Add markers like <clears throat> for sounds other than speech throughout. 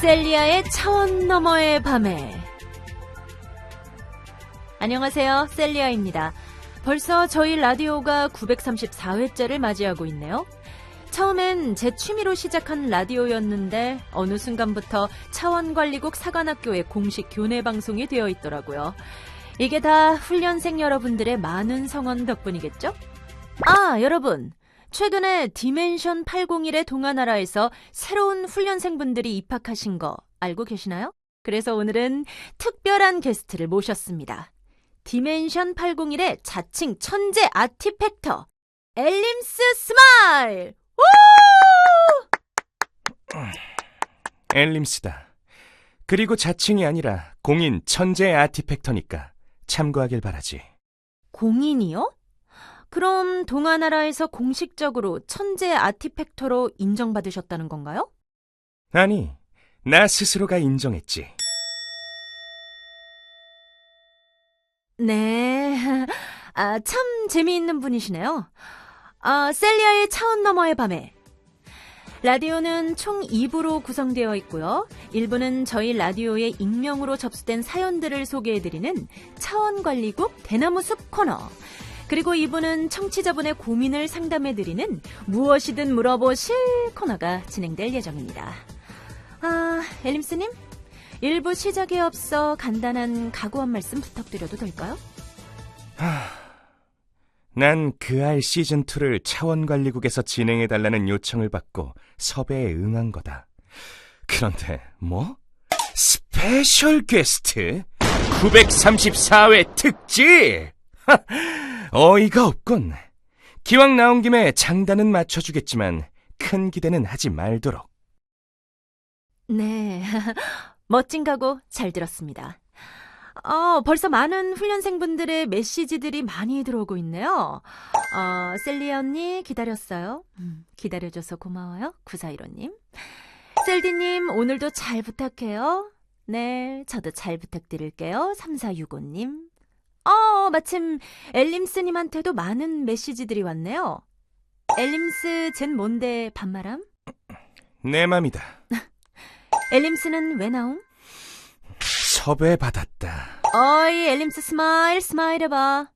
셀리아의 차원 너머의 밤에. 안녕하세요. 셀리아입니다. 벌써 저희 라디오가 934회째를 맞이하고 있네요. 처음엔 제 취미로 시작한 라디오였는데 어느 순간부터 차원관리국 사관학교의 공식 교내 방송이 되어 있더라고요. 이게 다 훈련생 여러분들의 많은 성원 덕분이겠죠? 아 여러분 최근에 디멘션 801의 동아나라에서 새로운 훈련생분들이 입학하신 거 알고 계시나요? 그래서 오늘은 특별한 게스트를 모셨습니다. 디멘션 801의 자칭 천재 아티팩터 엘림스 스마일! 우! 엘림스다. 그리고 자칭이 아니라 공인 천재 아티팩터니까 참고하길 바라지. 공인이요? 그럼 동아나라에서 공식적으로 천재 아티팩터로 인정받으셨다는 건가요? 아니, 나 스스로가 인정했지. 네. <laughs> 아, 참 재미있는 분이시네요. 아, 셀리아의 차원 너머의 밤에. 라디오는 총 2부로 구성되어 있고요. 1부는 저희 라디오의 익명으로 접수된 사연들을 소개해드리는 차원관리국 대나무 숲 코너. 그리고 2부는 청취자분의 고민을 상담해드리는 무엇이든 물어보실 코너가 진행될 예정입니다. 아, 엘림스님? 1부 시작에 앞서 간단한 각오 한 말씀 부탁드려도 될까요? 난그 알 시즌2를 차원관리국에서 진행해달라는 요청을 받고 섭외에 응한 거다. 그런데 뭐? 스페셜 게스트? 934회 특집! 하, 어이가 없군. 기왕 나온 김에 장단은 맞춰주겠지만 큰 기대는 하지 말도록. 네. <laughs> 멋진 각오 잘 들었습니다. 어, 벌써 많은 훈련생분들의 메시지들이 많이 들어오고 있네요. 어, 셀리 언니 기다렸어요. 음, 기다려줘서 고마워요. 9415님. 셀디님, 오늘도 잘 부탁해요. 네, 저도 잘 부탁드릴게요. 3465님. 어, 마침 엘림스님한테도 많은 메시지들이 왔네요. 엘림스, 쟨 뭔데 반말함? 내 맘이다. <laughs> 엘림스는 왜 나옴? 섭외 받았다. 어이, 엘림스 스마일, 스마일 해봐.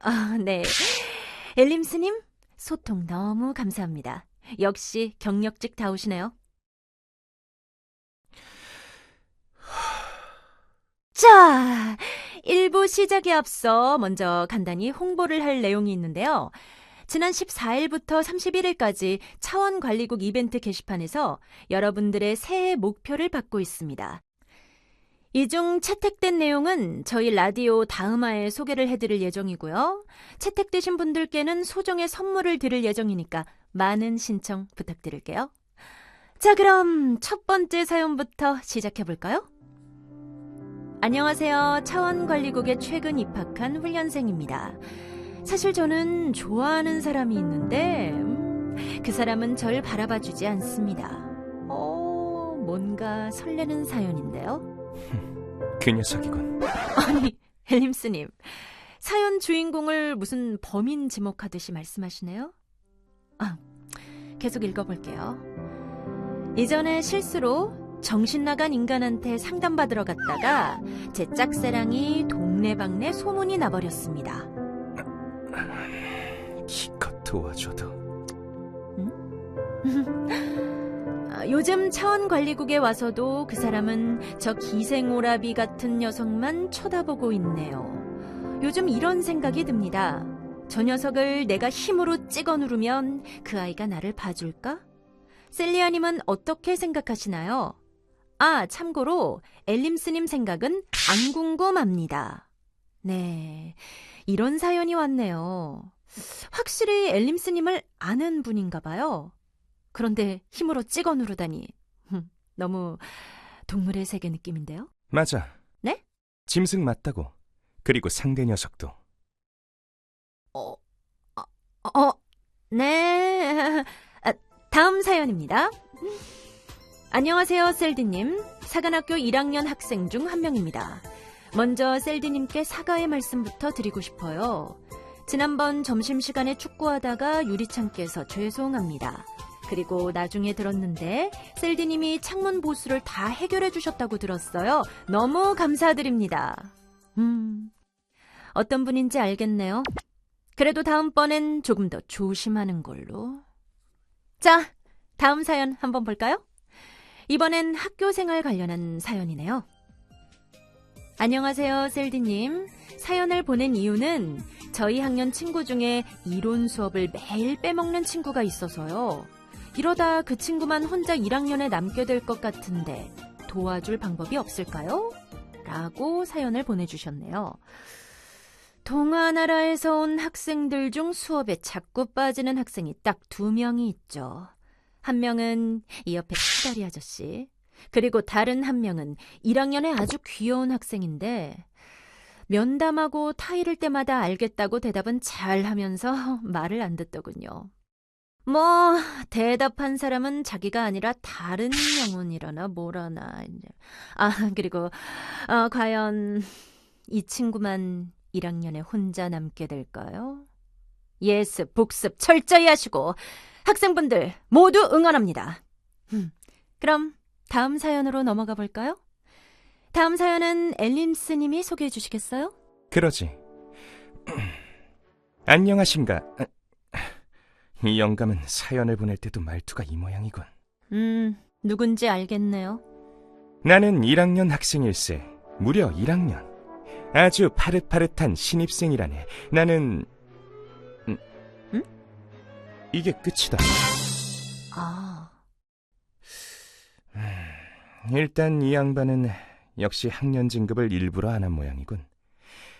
아, 네. 엘림스님, 소통 너무 감사합니다. 역시 경력직 다우시네요. 자, 1부 시작에 앞서 먼저 간단히 홍보를 할 내용이 있는데요. 지난 14일부터 31일까지 차원관리국 이벤트 게시판에서 여러분들의 새해 목표를 받고 있습니다. 이 중 채택된 내용은 저희 라디오 다음화에 소개를 해드릴 예정이고요. 채택되신 분들께는 소정의 선물을 드릴 예정이니까 많은 신청 부탁드릴게요. 자, 그럼 첫 번째 사연부터 시작해볼까요? 안녕하세요. 차원관리국에 최근 입학한 훈련생입니다. 사실 저는 좋아하는 사람이 있는데 음, 그 사람은 절 바라봐 주지 않습니다. 어, 뭔가 설레는 사연인데요. <laughs> 그 녀석이군. <laughs> 아니, 헬림스님. 사연 주인공을 무슨 범인 지목하듯이 말씀하시네요? 아, 계속 읽어볼게요. 이전에 실수로 정신 나간 인간한테 상담받으러 갔다가 제 짝사랑이 동네방네 소문이 나버렸습니다. 기껏 도와줘도. <laughs> 아, 요즘 차원관리국에 와서도 그 사람은 저 기생오라비 같은 녀석만 쳐다보고 있네요. 요즘 이런 생각이 듭니다. 저 녀석을 내가 힘으로 찍어 누르면 그 아이가 나를 봐줄까? 셀리아님은 어떻게 생각하시나요? 아, 참고로 엘림 스님 생각은 안 궁금합니다. 네, 이런 사연이 왔네요. 확실히 엘림 스님을 아는 분인가 봐요. 그런데 힘으로 찍어 누르다니. 흠, 너무 동물의 세계 느낌인데요? 맞아. 네? 짐승 맞다고. 그리고 상대 녀석도. 어, 어, 어, 네. <laughs> 아, 다음 사연입니다. 안녕하세요, 셀디님. 사관학교 1학년 학생 중 한 명입니다. 먼저 셀디님께 사과의 말씀부터 드리고 싶어요. 지난번 점심시간에 축구하다가 유리창께서 죄송합니다. 그리고 나중에 들었는데 셀디님이 창문 보수를 다 해결해 주셨다고 들었어요. 너무 감사드립니다. 음, 어떤 분인지 알겠네요. 그래도 다음번엔 조금 더 조심하는 걸로. 자, 다음 사연 한번 볼까요? 이번엔 학교 생활 관련한 사연이네요. 안녕하세요, 셀디님. 사연을 보낸 이유는 저희 학년 친구 중에 이론 수업을 매일 빼먹는 친구가 있어서요. 이러다 그 친구만 혼자 1학년에 남게 될 것 같은데 도와줄 방법이 없을까요? 라고 사연을 보내주셨네요. 동아나라에서 온 학생들 중 수업에 자꾸 빠지는 학생이 딱 두 명이 있죠. 한 명은 이 옆에 키다리 아저씨, 그리고 다른 한 명은 1학년에 아주 귀여운 학생인데, 면담하고 타이를 때마다 알겠다고 대답은 잘 하면서 말을 안 듣더군요. 뭐, 대답한 사람은 자기가 아니라 다른 영혼이라나 뭐라나. 아, 그리고, 어, 과연 이 친구만 1학년에 혼자 남게 될까요? 예스, 복습 철저히 하시고, 학생분들 모두 응원합니다. 음, 그럼 다음 사연으로 넘어가 볼까요? 다음 사연은 엘림스 님이 소개해 주시겠어요? 그러지. <clears throat> 안녕하신가. 이 영감은 사연을 보낼 때도 말투가 이 모양이군. 음, 누군지 알겠네요. 나는 1학년 학생일세. 무려 1학년. 아주 파릇파릇한 신입생이라네. 나는... 음, 응? 이게 끝이다. 아, 일단 이 양반은 역시 학년 진급을 일부러 안 한 모양이군.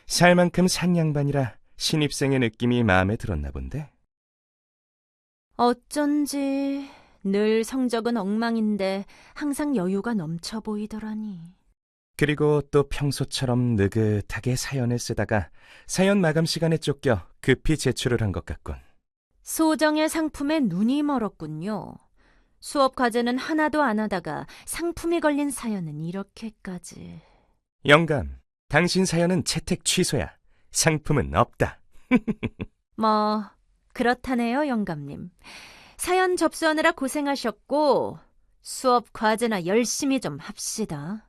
살 만큼 산 양반이라 신입생의 느낌이 마음에 들었나 본데. 어쩐지 늘 성적은 엉망인데 항상 여유가 넘쳐 보이더라니. 그리고 또 평소처럼 느긋하게 사연을 쓰다가 사연 마감 시간에 쫓겨 급히 제출을 한 것 같군. 소정의 상품에 눈이 멀었군요. 수업 과제는 하나도 안 하다가 상품이 걸린 사연은 이렇게까지. 영감, 당신 사연은 채택 취소야. 상품은 없다. <laughs> 뭐, 그렇다네요, 영감님. 사연 접수하느라 고생하셨고, 수업 과제나 열심히 좀 합시다.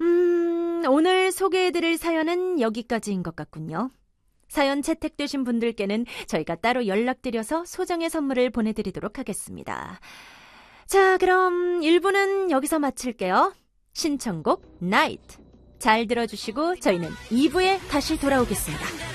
음, 오늘 소개해드릴 사연은 여기까지인 것 같군요. 사연 채택되신 분들께는 저희가 따로 연락드려서 소정의 선물을 보내드리도록 하겠습니다. 자, 그럼 1부는 여기서 마칠게요. 신청곡 나이트. 잘 들어주시고 저희는 2부에 다시 돌아오겠습니다.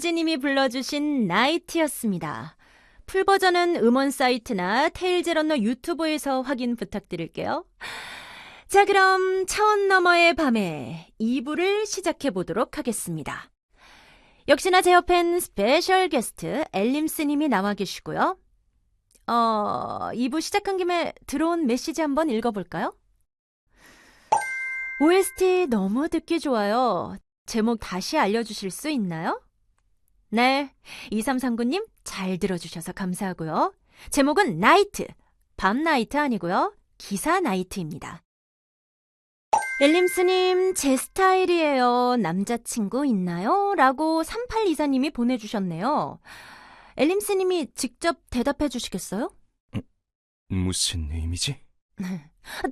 네, 솔지님이 불러주신 나이트였습니다. 풀버전은 음원 사이트나 테일즈 런너 유튜브에서 확인 부탁드릴게요. 자, 그럼 차원 너머의 밤에 2부를 시작해 보도록 하겠습니다. 역시나 제 옆엔 스페셜 게스트 엘림스님이 나와 계시고요. 어, 2부 시작한 김에 들어온 메시지 한번 읽어볼까요? OST 너무 듣기 좋아요. 제목 다시 알려주실 수 있나요? 네, 2339님 잘 들어주셔서 감사하고요. 제목은 나이트, 밤 나이트 아니고요. 기사 나이트입니다. 엘림스님, 제 스타일이에요. 남자친구 있나요? 라고 3824님이 보내주셨네요. 엘림스님이 직접 대답해 주시겠어요? 무슨 의미지?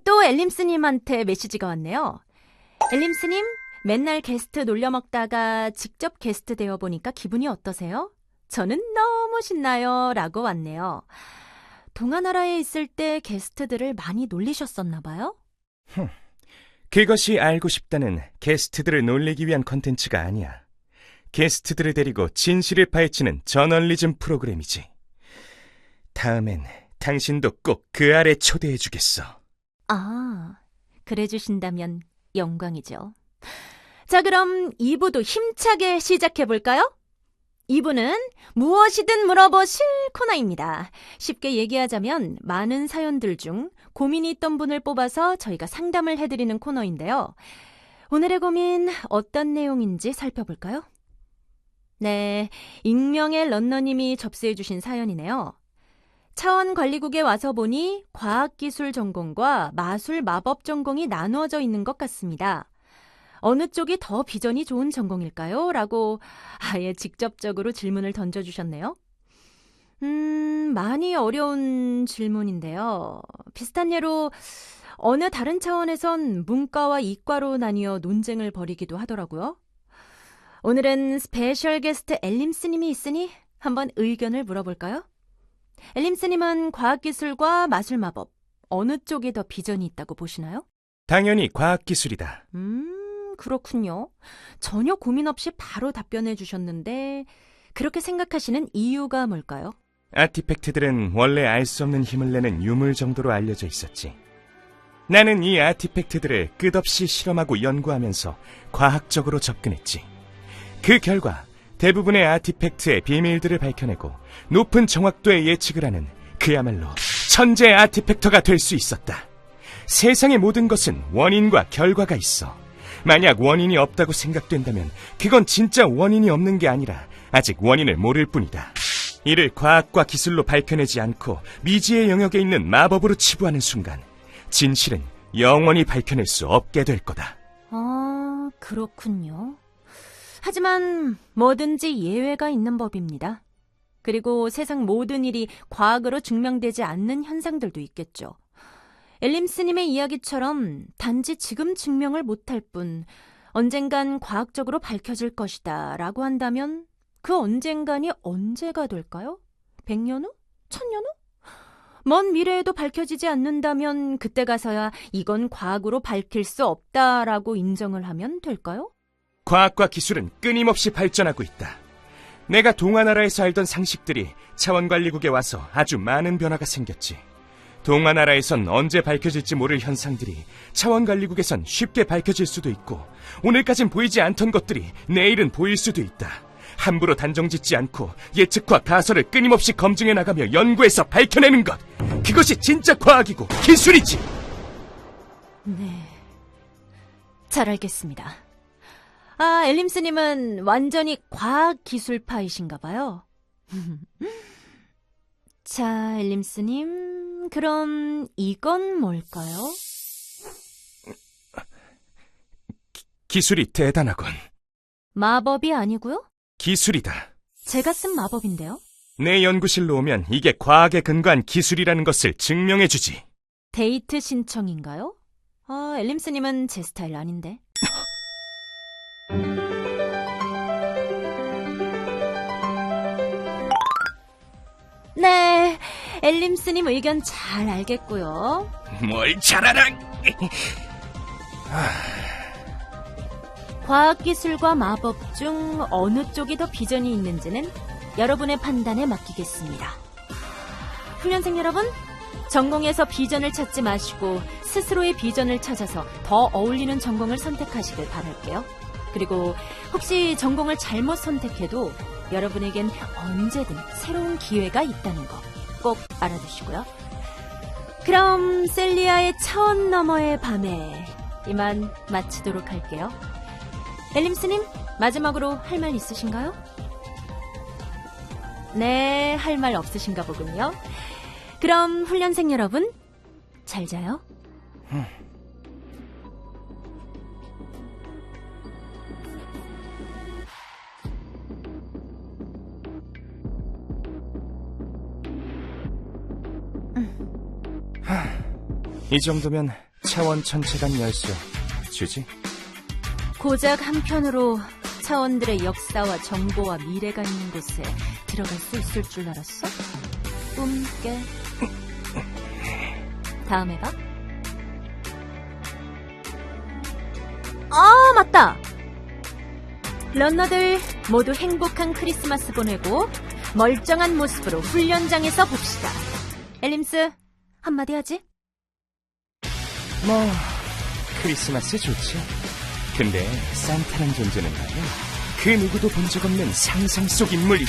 또 엘림스님한테 메시지가 왔네요. 엘림스님, 맨날 게스트 놀려 먹다가 직접 게스트 되어 보니까 기분이 어떠세요? 저는 너무 신나요. 라고 왔네요. 동아나라에 있을 때 게스트들을 많이 놀리셨었나 봐요? 그것이 알고 싶다는 게스트들을 놀리기 위한 컨텐츠가 아니야. 게스트들을 데리고 진실을 파헤치는 저널리즘 프로그램이지. 다음엔 당신도 꼭 그 아래 초대해주겠어. 아, 그래 주신다면 영광이죠. 자, 그럼 2부도 힘차게 시작해 볼까요? 이분은 무엇이든 물어보실 코너입니다. 쉽게 얘기하자면 많은 사연들 중 고민이 있던 분을 뽑아서 저희가 상담을 해드리는 코너인데요. 오늘의 고민 어떤 내용인지 살펴볼까요? 네, 익명의 런너님이 접수해주신 사연이네요. 차원관리국에 와서 보니 과학기술 전공과 마술 마법 전공이 나누어져 있는 것 같습니다. 어느 쪽이 더 비전이 좋은 전공일까요? 라고 아예 직접적으로 질문을 던져주셨네요. 음, 많이 어려운 질문인데요. 비슷한 예로 어느 다른 차원에선 문과와 이과로 나뉘어 논쟁을 벌이기도 하더라고요. 오늘은 스페셜 게스트 엘림스님이 있으니 한번 의견을 물어볼까요? 엘림스님은 과학기술과 마술마법, 어느 쪽이 더 비전이 있다고 보시나요? 당연히 과학기술이다. 음, 그렇군요. 전혀 고민 없이 바로 답변해 주셨는데, 그렇게 생각하시는 이유가 뭘까요? 아티팩트들은 원래 알 수 없는 힘을 내는 유물 정도로 알려져 있었지. 나는 이 아티팩트들을 끝없이 실험하고 연구하면서 과학적으로 접근했지. 그 결과 대부분의 아티팩트의 비밀들을 밝혀내고 높은 정확도의 예측을 하는 그야말로 천재 아티팩터가 될 수 있었다. 세상의 모든 것은 원인과 결과가 있어. 만약 원인이 없다고 생각된다면 그건 진짜 원인이 없는 게 아니라 아직 원인을 모를 뿐이다. 이를 과학과 기술로 밝혀내지 않고 미지의 영역에 있는 마법으로 치부하는 순간 진실은 영원히 밝혀낼 수 없게 될 거다. 아, 그렇군요. 하지만 뭐든지 예외가 있는 법입니다. 그리고 세상 모든 일이 과학으로 증명되지 않는 현상들도 있겠죠. 엘림스님의 이야기처럼 단지 지금 증명을 못할 뿐 언젠간 과학적으로 밝혀질 것이다 라고 한다면 그 언젠간이 언제가 될까요? 100년 후? 1000년 후? 먼 미래에도 밝혀지지 않는다면 그때 가서야 이건 과학으로 밝힐 수 없다라고 인정을 하면 될까요? 과학과 기술은 끊임없이 발전하고 있다. 내가 동화나라에서 알던 상식들이 차원관리국에 와서 아주 많은 변화가 생겼지. 동화나라에선 언제 밝혀질지 모를 현상들이 차원관리국에선 쉽게 밝혀질 수도 있고 오늘까진 보이지 않던 것들이 내일은 보일 수도 있다. 함부로 단정짓지 않고 예측과 가설을 끊임없이 검증해 나가며 연구해서 밝혀내는 것. 그것이 진짜 과학이고 기술이지. 네. 잘 알겠습니다. 아, 엘림스님은 완전히 과학 기술파이신가 봐요. <laughs> 자, 엘림스님, 그럼 이건 뭘까요? 기술이 대단하군. 마법이 아니고요? 기술이다. 제가 쓴 마법인데요. 내 연구실로 오면 이게 과학에 근거한 기술이라는 것을 증명해 주지. 데이트 신청인가요? 아, 엘림스님은 제 스타일 아닌데. <laughs> 엘림스님 의견 잘 알겠고요. 뭘 잘하라. 과학기술과 마법 중 어느 쪽이 더 비전이 있는지는 여러분의 판단에 맡기겠습니다. 훈련생 여러분, 전공에서 비전을 찾지 마시고 스스로의 비전을 찾아서 더 어울리는 전공을 선택하시길 바랄게요. 그리고 혹시 전공을 잘못 선택해도 여러분에겐 언제든 새로운 기회가 있다는 거 꼭 알아두시고요. 그럼 셀리아의 차원 너머의 밤에 이만 마치도록 할게요. 엘림스님, 마지막으로 할 말 있으신가요? 네, 할 말 없으신가 보군요. 그럼 훈련생 여러분, 잘 자요. 이 정도면 차원 천체간 열쇠 주지? 고작 한편으로 차원들의 역사와 정보와 미래가 있는 곳에 들어갈 수 있을 줄 알았어? 꿈깨. 다음에 봐. 아, 맞다! 런너들 모두 행복한 크리스마스 보내고 멀쩡한 모습으로 훈련장에서 봅시다. 엘림스, 한마디 하지? 뭐 크리스마스 좋지. 근데 산타란 존재는 말이야. 그 누구도 본 적 없는 상상 속 인물이